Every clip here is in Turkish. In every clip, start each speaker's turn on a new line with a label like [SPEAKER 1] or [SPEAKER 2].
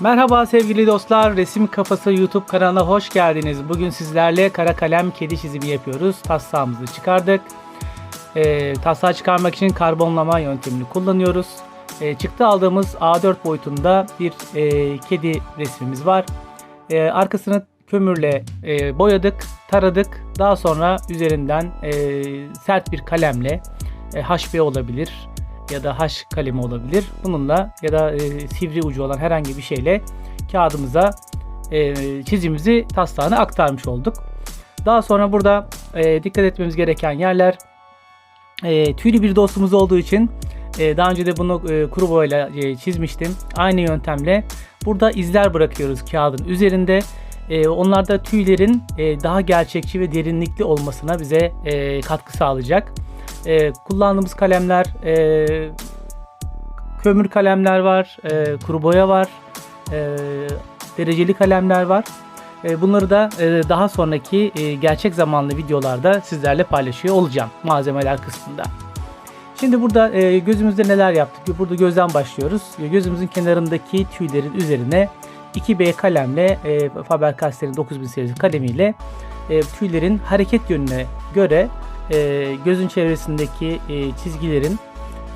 [SPEAKER 1] Merhaba sevgili dostlar, Resim Kafası YouTube kanalına hoş geldiniz. Bugün sizlerle kara kalem kedi çizimi yapıyoruz. Taslağımızı çıkardık. E, taslağı çıkarmak için karbonlama yöntemini kullanıyoruz. E, çıktı aldığımız A4 boyutunda bir e, kedi resmimiz var. E, arkasını kömürle e, boyadık, taradık. Daha sonra üzerinden e, sert bir kalemle e, olabilir ya da H kalemi olabilir. Bununla ya da e, sivri ucu olan herhangi bir şeyle kağıdımıza e, çizimimizi taslağına aktarmış olduk. Daha sonra burada e, dikkat etmemiz gereken yerler e, tüylü bir dostumuz olduğu için e, daha önce de bunu e, kuru boyayla e, çizmiştim. Aynı yöntemle burada izler bırakıyoruz kağıdın üzerinde. E, onlar da tüylerin e, daha gerçekçi ve derinlikli olmasına bize e, katkı sağlayacak. E, kullandığımız kalemler e, kömür kalemler var, e, kuru boya var, e, dereceli kalemler var. E, bunları da e, daha sonraki e, gerçek zamanlı videolarda sizlerle paylaşıyor olacağım malzemeler kısmında. Şimdi burada e, gözümüzde neler yaptık? Burada gözden başlıyoruz. Gözümüzün kenarındaki tüylerin üzerine 2B kalemle e, Faber-Castell'in 9000 serisi kalemiyle e, tüylerin hareket yönüne göre e, gözün çevresindeki e, çizgilerin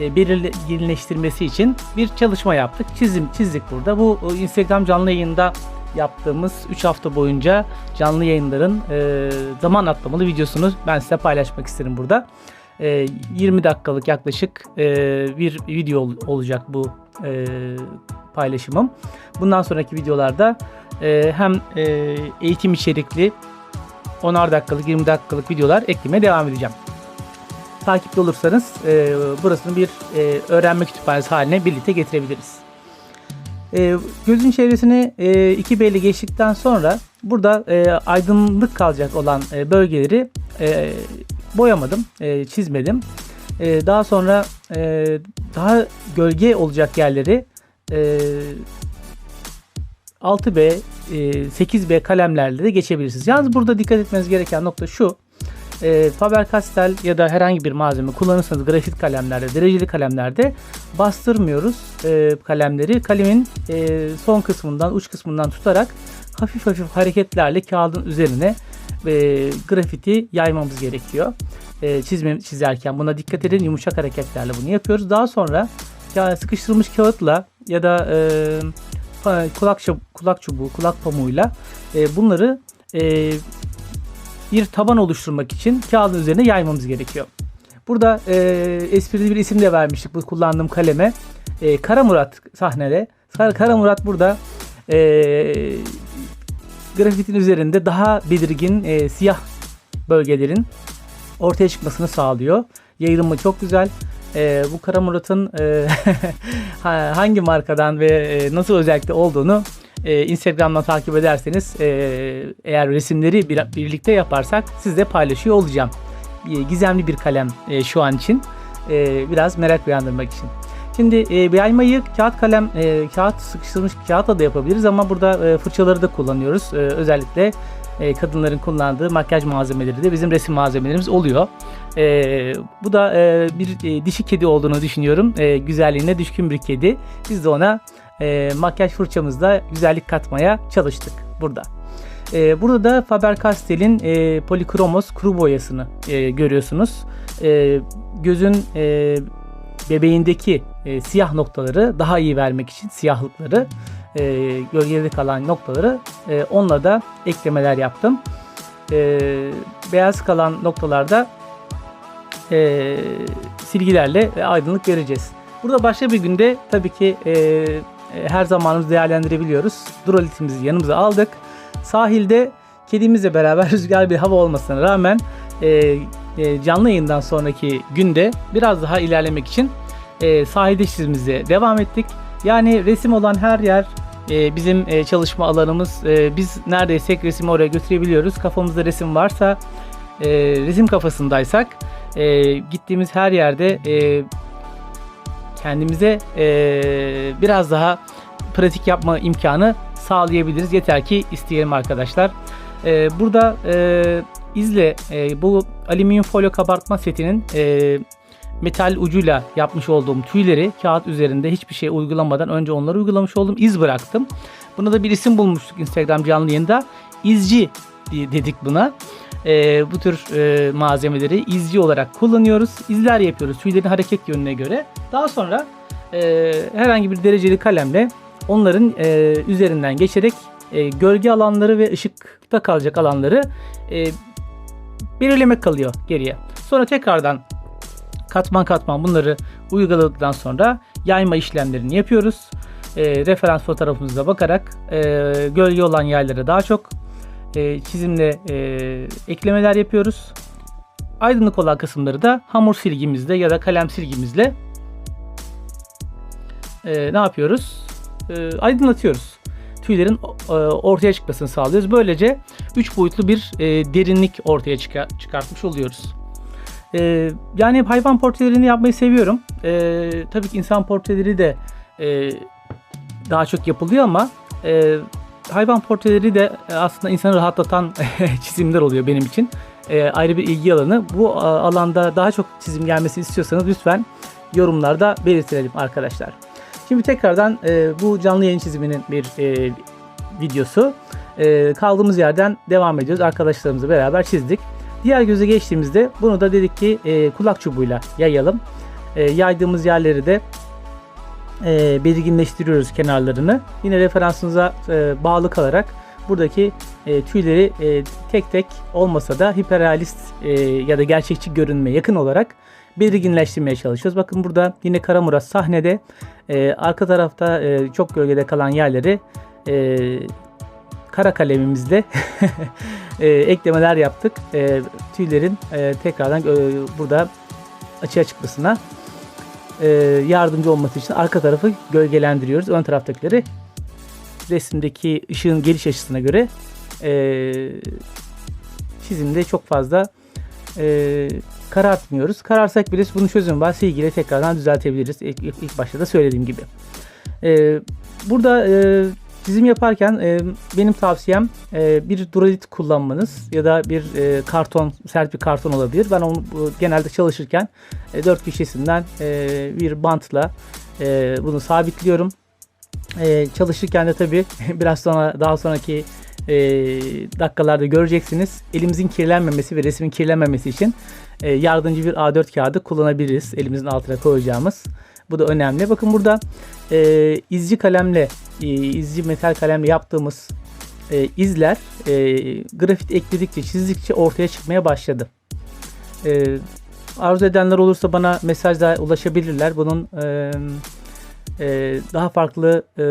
[SPEAKER 1] e, belirginleştirmesi için bir çalışma yaptık. Çizim çizdik burada. Bu Instagram canlı yayında yaptığımız 3 hafta boyunca canlı yayınların e, zaman atlamalı videosunu ben size paylaşmak isterim burada. E, 20 dakikalık yaklaşık bir video ol- olacak bu e, paylaşımım. Bundan sonraki videolarda hem eğitim içerikli 10'ar dakikalık 20 dakikalık videolar eklemeye devam edeceğim. Takipte olursanız e, burasını bir e, öğrenme kütüphanesi haline birlikte getirebiliriz. E, gözün çevresini e, 2B ile geçtikten sonra burada e, aydınlık kalacak olan e, bölgeleri e, boyamadım, e, çizmedim. E, daha sonra e, daha gölge olacak yerleri e, 6B, e, 8B kalemlerle de geçebilirsiniz. Yalnız burada dikkat etmeniz gereken nokta şu. E, Faber-Castell ya da herhangi bir malzeme kullanırsanız grafit kalemlerde, dereceli kalemlerde bastırmıyoruz e, kalemleri. Kalemin e, son kısmından, uç kısmından tutarak hafif hafif hareketlerle kağıdın üzerine e, grafiti yaymamız gerekiyor. E, çizme, çizerken buna dikkat edin. Yumuşak hareketlerle bunu yapıyoruz. Daha sonra ya sıkıştırılmış kağıtla ya da e, kulak kulak çubuğu, kulak pamuğuyla e, bunları e, bir taban oluşturmak için kağıdın üzerine yaymamız gerekiyor. Burada e, esprili bir isim de vermiştik bu kullandığım kaleme. E, Kara Murat sahnede. Kara Murat burada e, grafitin üzerinde daha belirgin e, siyah bölgelerin ortaya çıkmasını sağlıyor. Yayılımı çok güzel. E, bu Kara Murat'ın e, ha- hangi markadan ve e, nasıl özellikle olduğunu e, Instagram'dan takip ederseniz e, eğer resimleri bir, birlikte yaparsak sizle paylaşıyor olacağım. E, gizemli bir kalem e, şu an için. E, biraz merak uyandırmak için. Şimdi e, yaymayı kağıt kalem, e, kağıt sıkıştırılmış kağıtla da yapabiliriz ama burada e, fırçaları da kullanıyoruz. E, özellikle e, kadınların kullandığı makyaj malzemeleri de bizim resim malzemelerimiz oluyor. E, bu da e, bir e, dişi kedi olduğunu düşünüyorum. E, güzelliğine düşkün bir kedi. Biz de ona e, makyaj fırçamızla güzellik katmaya çalıştık burada. E, burada da Faber-Castell'in e, Polychromos kuru boyasını e, görüyorsunuz. E, gözün e, bebeğindeki e, siyah noktaları daha iyi vermek için siyahlıkları e, gölgede kalan noktaları e, onunla da eklemeler yaptım. E, beyaz kalan noktalarda e, silgilerle e, aydınlık vereceğiz. Burada başka bir günde tabii ki e, e, her zamanımızı değerlendirebiliyoruz. Duralitimizi yanımıza aldık. Sahilde kedimizle beraber rüzgar bir hava olmasına rağmen e, e, canlı yayından sonraki günde biraz daha ilerlemek için e, sahilde çizimize devam ettik. Yani resim olan her yer e, bizim e, çalışma alanımız. E, biz neredeyse resimi oraya götürebiliyoruz. Kafamızda resim varsa, e, resim kafasındaysak gittiğimiz her yerde kendimize biraz daha pratik yapma imkanı sağlayabiliriz. Yeter ki isteyelim arkadaşlar. Burada izle bu alüminyum folyo kabartma setinin metal ucuyla yapmış olduğum tüyleri kağıt üzerinde hiçbir şey uygulamadan önce onları uygulamış oldum. iz bıraktım. Buna da bir isim bulmuştuk Instagram canlı yayında. İzci dedik buna. Ee, bu tür e, malzemeleri izci olarak kullanıyoruz. İzler yapıyoruz tüylerin hareket yönüne göre. Daha sonra e, herhangi bir dereceli kalemle onların e, üzerinden geçerek e, gölge alanları ve ışıkta kalacak alanları e, belirlemek kalıyor geriye. Sonra tekrardan katman katman bunları uyguladıktan sonra yayma işlemlerini yapıyoruz. E, referans fotoğrafımıza bakarak e, gölge olan yerlere daha çok e, çizimle e, eklemeler yapıyoruz. Aydınlık olan kısımları da hamur silgimizle ya da kalem silgimizle e, ne yapıyoruz? E, aydınlatıyoruz. Tüylerin e, ortaya çıkmasını sağlıyoruz. Böylece 3 boyutlu bir e, derinlik ortaya çıkar, çıkartmış oluyoruz. E, yani hayvan portrelerini yapmayı seviyorum. E, tabii ki insan portreleri de e, daha çok yapılıyor ama e, hayvan portreleri de aslında insanı rahatlatan çizimler oluyor benim için. E, ayrı bir ilgi alanı. Bu alanda daha çok çizim gelmesi istiyorsanız lütfen yorumlarda belirtelim arkadaşlar. Şimdi tekrardan e, bu canlı yayın çiziminin bir e, videosu. E, kaldığımız yerden devam ediyoruz. Arkadaşlarımızla beraber çizdik. Diğer göze geçtiğimizde bunu da dedik ki e, kulak çubuğuyla yayalım. E, yaydığımız yerleri de e, belirginleştiriyoruz kenarlarını. Yine referansınıza e, bağlı kalarak buradaki e, tüyleri e, tek tek olmasa da hiperrealist e, ya da gerçekçi görünme yakın olarak belirginleştirmeye çalışıyoruz. Bakın burada yine Kara Murat sahnede e, arka tarafta e, çok gölgede kalan yerleri e, kara kalemimizle e, eklemeler yaptık. E, tüylerin e, tekrardan e, burada açığa çıkmasına e, yardımcı olması için arka tarafı gölgelendiriyoruz. Ön taraftakileri resimdeki ışığın geliş açısına göre e, çizimde çok fazla e, karartmıyoruz. Kararsak bile bunun çözümü var. Silgiyle tekrardan düzeltebiliriz. İlk, ilk, ilk başta da söylediğim gibi. E, burada e, çizim yaparken e, benim tavsiyem e, bir duralit kullanmanız ya da bir e, karton, sert bir karton olabilir. Ben onu bu, genelde çalışırken e, 4 kişisinden e, bir bantla e, bunu sabitliyorum. E, çalışırken de tabi biraz sonra daha sonraki e, dakikalarda göreceksiniz. Elimizin kirlenmemesi ve resmin kirlenmemesi için e, yardımcı bir A4 kağıdı kullanabiliriz. Elimizin altına koyacağımız. Bu da önemli. Bakın burada e, izci kalemle, e, izci metal kalemle yaptığımız e, izler e, grafit ekledikçe, çizdikçe ortaya çıkmaya başladı. E, arzu edenler olursa bana mesajla ulaşabilirler. Bunun e, e, daha farklı e,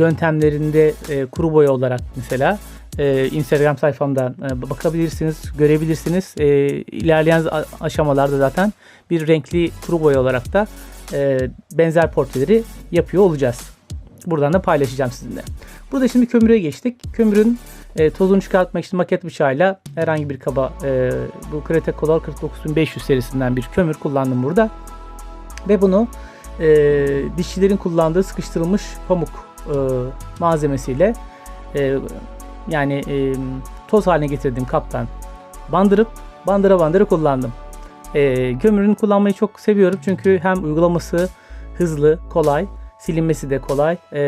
[SPEAKER 1] yöntemlerinde e, kuru boya olarak mesela e, Instagram sayfamdan e, bakabilirsiniz, görebilirsiniz. E, ilerleyen aşamalarda zaten bir renkli kuru boya olarak da e, benzer portreleri yapıyor olacağız. Buradan da paylaşacağım sizinle. Burada şimdi kömüre geçtik. Kömürün e, tozunu çıkartmak için maket bıçağıyla herhangi bir kaba e, bu Krete Color 49500 serisinden bir kömür kullandım burada. Ve bunu e, dişçilerin kullandığı sıkıştırılmış pamuk e, malzemesiyle e, yani e, toz haline getirdiğim kaptan bandırıp bandıra bandıra kullandım. E, kömürün kullanmayı çok seviyorum çünkü hem uygulaması hızlı, kolay, silinmesi de kolay e,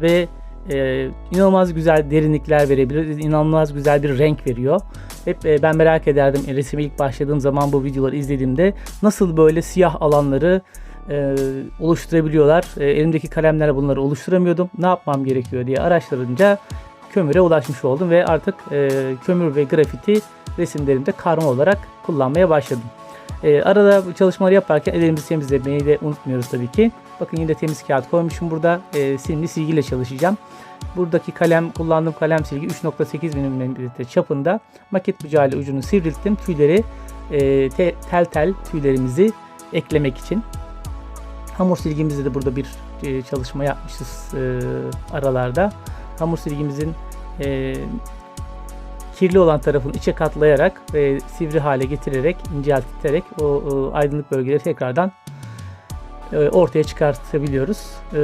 [SPEAKER 1] ve e, inanılmaz güzel derinlikler verebilir, inanılmaz güzel bir renk veriyor. Hep e, ben merak ederdim e, resime ilk başladığım zaman bu videoları izlediğimde nasıl böyle siyah alanları e, oluşturabiliyorlar. E, elimdeki kalemlerle bunları oluşturamıyordum. Ne yapmam gerekiyor diye araştırınca kömüre ulaşmış oldum ve artık e, kömür ve grafiti resimlerimde karma olarak kullanmaya başladım. E, arada çalışmaları yaparken ellerimizi temizlemeyi de unutmuyoruz tabii ki. Bakın yine temiz kağıt koymuşum burada. E, simli silgiyle çalışacağım. Buradaki kalem kullandığım kalem silgi 3.8 mm çapında. Maket bıçağıyla ucunu sivrilttim. Tüyleri e, te, tel tel tüylerimizi eklemek için. Hamur silgimizde de burada bir e, çalışma yapmışız e, aralarda. Hamur silgimizin e, kirli olan tarafını içe katlayarak ve sivri hale getirerek, incelterek o, o aydınlık bölgeleri tekrardan e, ortaya çıkartabiliyoruz. E,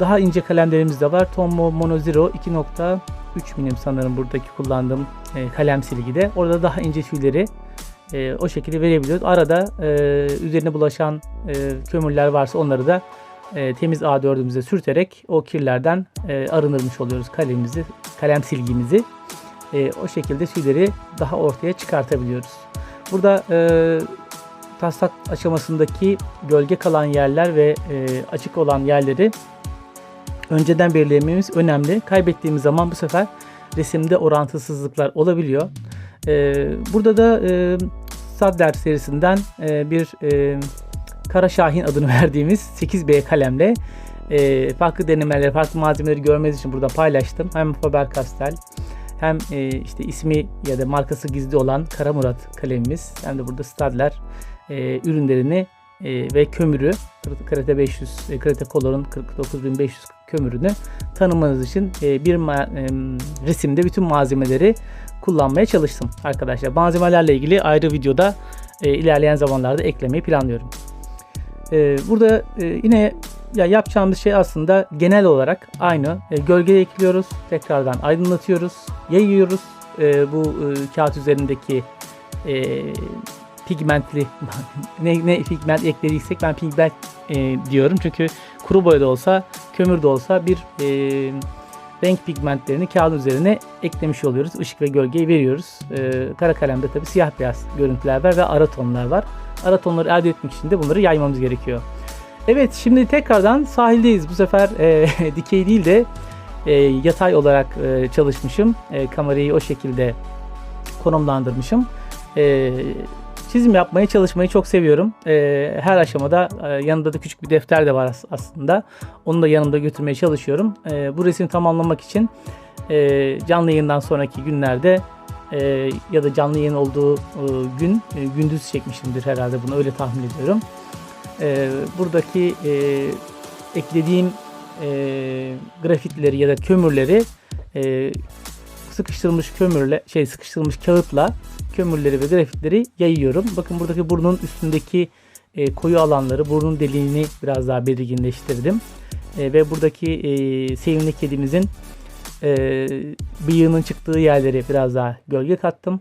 [SPEAKER 1] daha ince kalemlerimiz de var. Tommo Mono Zero 2.3 milim sanırım buradaki kullandığım e, kalem silgide. Orada daha ince tüyleri e, o şekilde verebiliyoruz. Arada e, üzerine bulaşan e, kömürler varsa onları da e, temiz A4'ümüze sürterek o kirlerden e, arındırmış oluyoruz kalemimizi, kalem silgimizi. E, o şekilde tüyleri daha ortaya çıkartabiliyoruz. Burada e, taslak aşamasındaki gölge kalan yerler ve e, açık olan yerleri önceden belirlememiz önemli. Kaybettiğimiz zaman bu sefer resimde orantısızlıklar olabiliyor. E, burada da e, Sadler serisinden e, bir e, Kara Şahin adını verdiğimiz 8B kalemle e, farklı denemeleri, farklı malzemeleri görmeniz için burada paylaştım. Hem Faber-Castell hem e, işte ismi ya da markası gizli olan Kara Murat kalemimiz hem de burada Stadler e, ürünlerini e, ve kömürü Karate 500 e, Karate Color'un 49500 kömürünü tanımanız için e, bir ma- e, resimde bütün malzemeleri kullanmaya çalıştım arkadaşlar. Malzemelerle ilgili ayrı videoda e, ilerleyen zamanlarda eklemeyi planlıyorum. E, burada e, yine ya yapacağımız şey aslında genel olarak aynı. E, gölge ekliyoruz, tekrardan aydınlatıyoruz, yayıyoruz. E, bu e, kağıt üzerindeki e, pigmentli ne, ne pigment eklediysek ben pigment e, diyorum çünkü kuru boya da olsa kömür de olsa bir e, renk pigmentlerini kağıt üzerine eklemiş oluyoruz. Işık ve gölgeyi veriyoruz. E, kara kalemde tabi siyah beyaz görüntüler var ve ara tonlar var. Ara tonları elde etmek için de bunları yaymamız gerekiyor. Evet şimdi tekrardan sahildeyiz. Bu sefer e, dikey değil de e, yatay olarak e, çalışmışım. E, kamerayı o şekilde konumlandırmışım. E, çizim yapmaya çalışmayı çok seviyorum. E, her aşamada e, yanında da küçük bir defter de var as- aslında. Onu da yanımda götürmeye çalışıyorum. E, bu resmi tamamlamak için e, canlı yayından sonraki günlerde e, ya da canlı yayın olduğu e, gün e, gündüz çekmişimdir herhalde bunu öyle tahmin ediyorum. E, buradaki e, eklediğim e, grafitleri ya da kömürleri e, sıkıştırılmış kömürle şey sıkıştırılmış kağıtla kömürleri ve grafitleri yayıyorum. Bakın buradaki burnun üstündeki e, koyu alanları, burnun deliğini biraz daha belirginleştirdim. E, ve buradaki e, sevimli kedimizin e, bıyığının çıktığı yerleri biraz daha gölge kattım.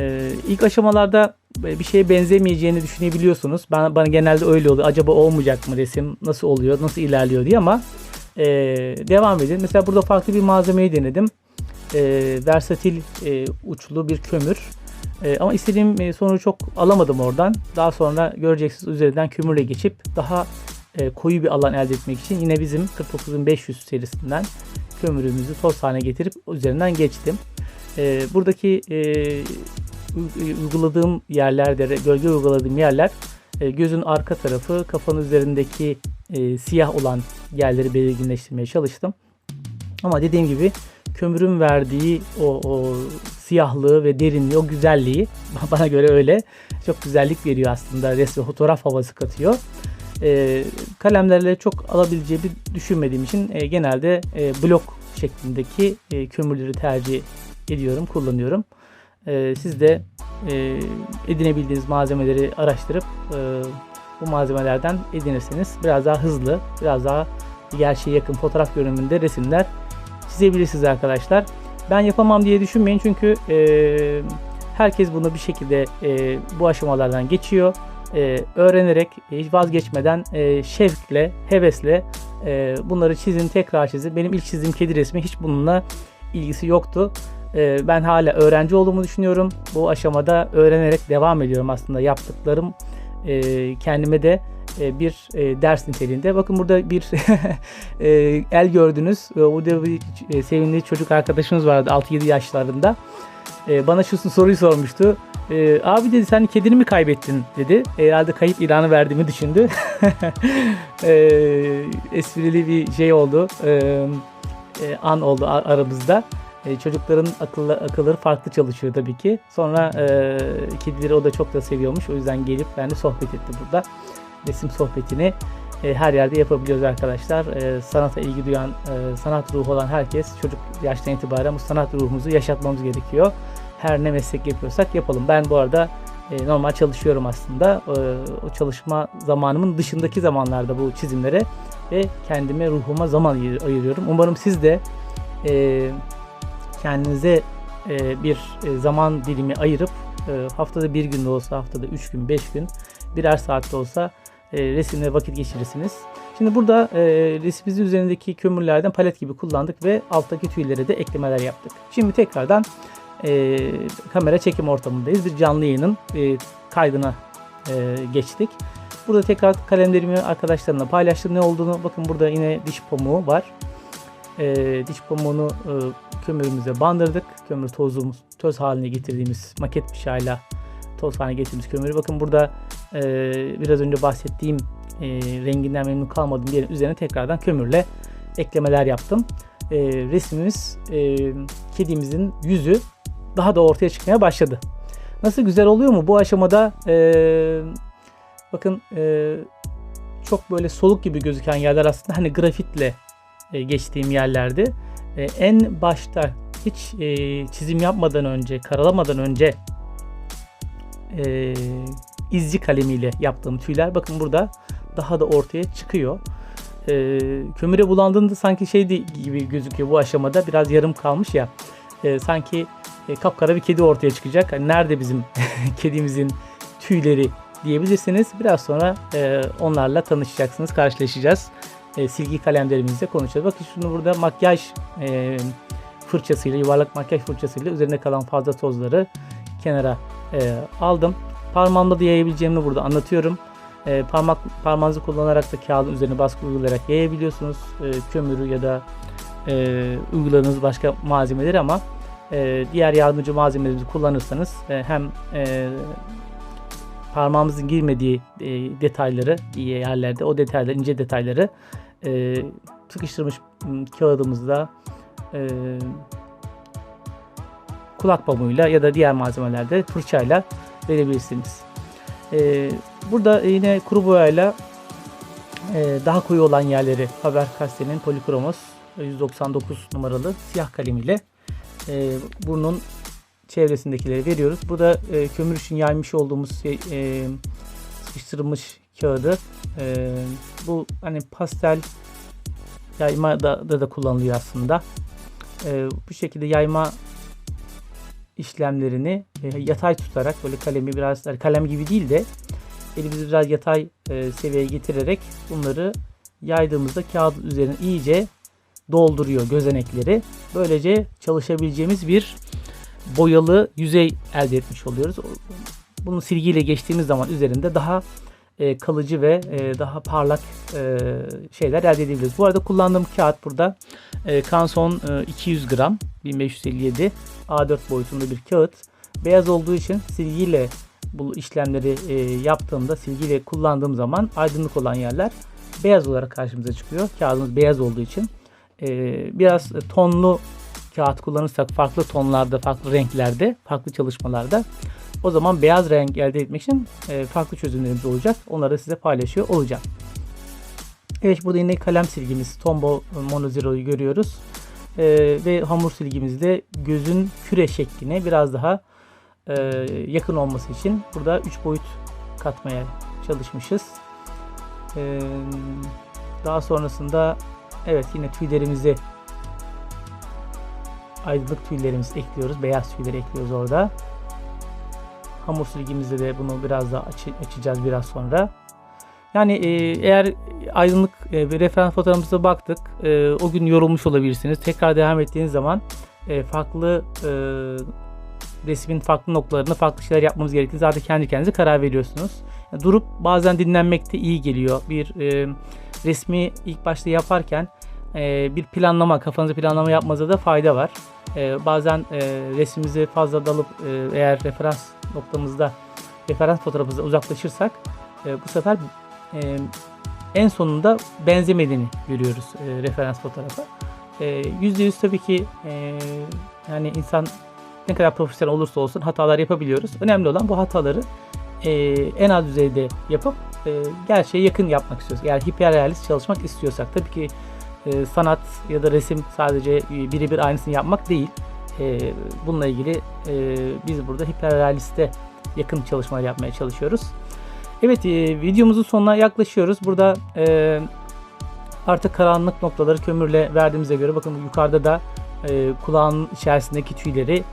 [SPEAKER 1] E, ilk aşamalarda bir şeye benzemeyeceğini düşünebiliyorsunuz. Ben, bana genelde öyle oluyor. Acaba olmayacak mı resim? Nasıl oluyor? Nasıl ilerliyor diye ama e, devam edin. Mesela burada farklı bir malzemeyi denedim. E, versatil e, uçlu bir kömür. E, ama istediğim e, sonucu çok alamadım oradan. Daha sonra göreceksiniz üzerinden kömürle geçip daha e, koyu bir alan elde etmek için yine bizim 49500 serisinden kömürümüzü toz haline getirip üzerinden geçtim. E, buradaki e, uyguladığım yerlerde, gölge uyguladığım yerler e, gözün arka tarafı, kafanın üzerindeki e, siyah olan yerleri belirginleştirmeye çalıştım. Ama dediğim gibi kömürün verdiği o, o siyahlığı ve derinliği, o güzelliği bana göre öyle çok güzellik veriyor aslında. Resim, fotoğraf havası katıyor. E, kalemlerle çok alabileceğimi düşünmediğim için e, genelde e, blok şeklindeki e, kömürleri tercih ediyorum, kullanıyorum. E, siz de e, edinebildiğiniz malzemeleri araştırıp e, bu malzemelerden edinirseniz biraz daha hızlı, biraz daha gerçeğe yakın fotoğraf görünümünde resimler çizebilirsiniz arkadaşlar. Ben yapamam diye düşünmeyin çünkü e, herkes bunu bir şekilde e, bu aşamalardan geçiyor. E, öğrenerek, hiç vazgeçmeden e, şevkle, hevesle e, bunları çizin, tekrar çizin. Benim ilk çizdiğim kedi resmi hiç bununla ilgisi yoktu. E, ben hala öğrenci olduğumu düşünüyorum. Bu aşamada öğrenerek devam ediyorum aslında yaptıklarım. E, kendime de e, bir e, ders niteliğinde. Bakın burada bir e, el gördünüz. E, burada bir sevimli çocuk arkadaşımız vardı 6-7 yaşlarında. E, bana şu soruyu sormuştu. Abi dedi sen kedini mi kaybettin dedi. Herhalde kayıp ilanı verdiğimi düşündü. e, esprili bir şey oldu. An oldu aramızda. E, çocukların akıllı, akılları farklı çalışıyor tabii ki. Sonra e, kedileri o da çok da seviyormuş. O yüzden gelip benimle sohbet etti burada. Resim sohbetini e, her yerde yapabiliyoruz arkadaşlar. E, sanata ilgi duyan, e, sanat ruhu olan herkes çocuk yaştan itibaren bu sanat ruhumuzu yaşatmamız gerekiyor. Her ne meslek yapıyorsak yapalım. Ben bu arada e, normal çalışıyorum aslında. E, o çalışma zamanımın dışındaki zamanlarda bu çizimlere ve kendime ruhuma zaman ayırıyorum. Umarım siz de e, kendinize e, bir e, zaman dilimi ayırıp e, haftada bir gün de olsa haftada 3 gün 5 gün birer saatte olsa resimle vakit geçirirsiniz. Şimdi burada e, üzerindeki kömürlerden palet gibi kullandık ve alttaki tüylere de eklemeler yaptık. Şimdi tekrardan kamera çekim ortamındayız. Bir canlı yayının kaydına geçtik. Burada tekrar kalemlerimi arkadaşlarımla paylaştım. Ne olduğunu bakın burada yine diş pamuğu var. Diş pamuğunu kömürümüze bandırdık. Kömür tozumuz, toz haline getirdiğimiz maket bıçağıyla toz haline getirdiğimiz kömürü. Bakın burada e, biraz önce bahsettiğim e, renginden memnun kalmadığım yerin üzerine tekrardan kömürle eklemeler yaptım. E, resmimiz e, kedimizin yüzü daha da ortaya çıkmaya başladı. Nasıl güzel oluyor mu? Bu aşamada e, bakın e, çok böyle soluk gibi gözüken yerler aslında hani grafitle e, geçtiğim yerlerdi. E, en başta hiç e, çizim yapmadan önce, karalamadan önce e, izci kalemiyle yaptığım tüyler bakın burada daha da ortaya çıkıyor. E, kömüre bulandığında sanki şey gibi gözüküyor bu aşamada biraz yarım kalmış ya. E, sanki e, kapkara bir kedi ortaya çıkacak. Hani nerede bizim kedimizin tüyleri diyebilirsiniz. Biraz sonra e, onlarla tanışacaksınız, karşılaşacağız. E, silgi kalemlerimizle konuşacağız. Bakın şunu burada makyaj e, fırçasıyla, yuvarlak makyaj fırçasıyla üzerinde kalan fazla tozları kenara e, aldım. Parmağımla da yayabileceğimi burada anlatıyorum. E, parmak parmağınızı kullanarak da kağıdın üzerine baskı uygulayarak yayabiliyorsunuz. E, kömürü ya da e, uyguladığınız başka malzemeleri ama e, diğer yardımcı malzemeleri kullanırsanız e, hem e, parmağımızın girmediği e, detayları yerlerde o detayları ince detayları e, sıkıştırmış kağıdımızda e, kulak pamuğuyla ya da diğer malzemelerde fırçayla verebilirsiniz. E, burada yine kuru boyayla e, daha koyu olan yerleri Faber Castell'in Polychromos 199 numaralı siyah kalemiyle e, burnun çevresindekileri veriyoruz. Burada e, kömür için yaymış olduğumuz şey, e, sıkıştırılmış kağıdı e, bu hani pastel yayma da, da, da kullanılıyor aslında. E, bu şekilde yayma işlemlerini e, yatay tutarak böyle kalemi biraz kalem gibi değil de elimizi biraz yatay e, seviyeye getirerek bunları yaydığımızda kağıt üzerine iyice dolduruyor gözenekleri. Böylece çalışabileceğimiz bir boyalı yüzey elde etmiş oluyoruz. Bunu silgiyle geçtiğimiz zaman üzerinde daha e, kalıcı ve e, daha parlak e, şeyler elde edebiliriz. Bu arada kullandığım kağıt burada e, Canson e, 200 gram 1557 A4 boyutunda bir kağıt. Beyaz olduğu için silgiyle bu işlemleri e, yaptığımda silgiyle kullandığım zaman aydınlık olan yerler beyaz olarak karşımıza çıkıyor. Kağıdımız beyaz olduğu için e, biraz tonlu kağıt kullanırsak farklı tonlarda, farklı renklerde, farklı çalışmalarda o zaman beyaz renk elde etmek için e, farklı çözümlerimiz olacak. Onları size paylaşıyor olacağım. Evet burada yine kalem silgimiz Tombow Mono Zero'yu görüyoruz. E, ve hamur silgimizde gözün küre şekline biraz daha e, yakın olması için burada 3 boyut katmaya çalışmışız. E, daha sonrasında evet yine tüylerimizi aydınlık tüylerimizi ekliyoruz. Beyaz tüyleri ekliyoruz orada. Hamur silgimizde de bunu biraz daha aç açacağız biraz sonra. Yani e, eğer aydınlık e, bir referans fotoğrafımıza baktık. E, o gün yorulmuş olabilirsiniz. Tekrar devam ettiğiniz zaman e, farklı e, resmin farklı noktalarında farklı şeyler yapmamız gerektiğini zaten kendi kendinize karar veriyorsunuz. Yani durup bazen dinlenmek de iyi geliyor. Bir e, resmi ilk başta yaparken e, bir planlama, kafanızda planlama yapmanıza da fayda var. E, bazen e, resmimizi fazla dalıp e, eğer referans noktamızda referans fotoğrafımızda uzaklaşırsak e, bu sefer e, en sonunda benzemediğini görüyoruz referans fotoğrafa. E, %100 tabii ki yani insan ne kadar profesyonel olursa olsun hatalar yapabiliyoruz. Önemli olan bu hataları en az düzeyde yapıp gerçeğe yakın yapmak istiyoruz. Yani hiperrealist çalışmak istiyorsak tabii ki e, sanat ya da resim sadece birebir aynısını yapmak değil. E, bununla ilgili e, biz burada hiperrealiste yakın çalışmalar yapmaya çalışıyoruz. Evet e, videomuzun sonuna yaklaşıyoruz. Burada e, artık karanlık noktaları kömürle verdiğimize göre bakın yukarıda da e, kulağın içerisindeki tüyleri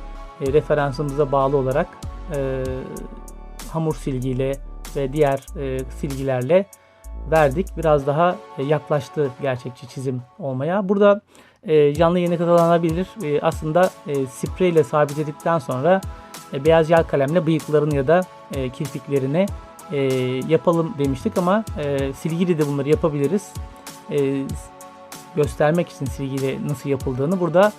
[SPEAKER 1] e, referansımıza bağlı olarak e, hamur silgiyle ve diğer e, silgilerle verdik. Biraz daha e, yaklaştı gerçekçi çizim olmaya. Burada e, canlı yayına katılanabilir. E, aslında e, spreyle sabitledikten sonra beyaz yağ kalemle bıyıklarını ya da kirpiklerini yapalım demiştik ama silgiyle de bunları yapabiliriz. Göstermek için silgiyle nasıl yapıldığını burada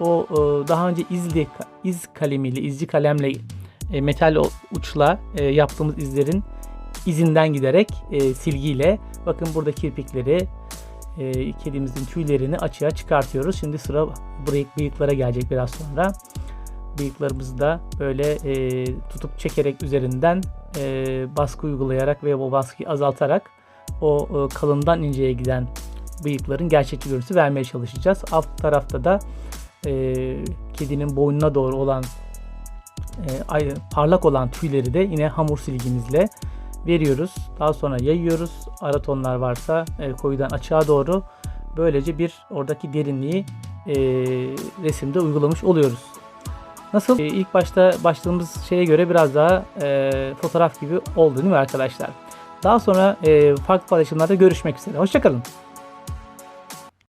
[SPEAKER 1] o daha önce izli iz kalemiyle izci kalemle metal uçla yaptığımız izlerin izinden giderek e, silgiyle bakın burada kirpikleri e, kedimizin tüylerini açığa çıkartıyoruz. Şimdi sıra bıyık, bıyıklara gelecek biraz sonra. Bıyıklarımızı da böyle e, tutup çekerek üzerinden e, baskı uygulayarak ve o baskıyı azaltarak o e, kalından inceye giden bıyıkların gerçekçi görüntüsü vermeye çalışacağız. Alt tarafta da e, kedinin boynuna doğru olan e, parlak olan tüyleri de yine hamur silgimizle veriyoruz. Daha sonra yayıyoruz. Ara tonlar varsa e, koyudan açığa doğru böylece bir oradaki derinliği e, resimde uygulamış oluyoruz. Nasıl? E, ilk başta başladığımız şeye göre biraz daha e, fotoğraf gibi oldu değil mi arkadaşlar? Daha sonra e, farklı paylaşımlarda görüşmek üzere. Hoşçakalın.